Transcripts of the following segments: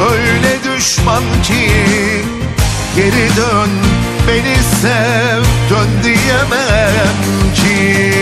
öyle düşman ki Geri dön beni sev dön diyemem ki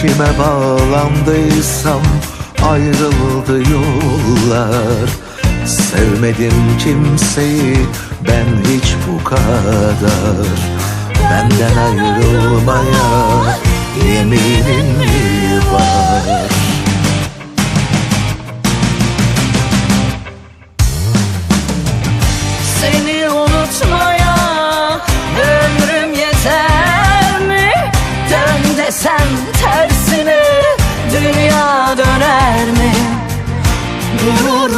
Kime bağlandıysam ayrıldı yollar Sevmedim kimseyi ben hiç bu kadar Benden ayrılmaya yeminin mi var?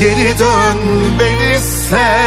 Geri dön beni sev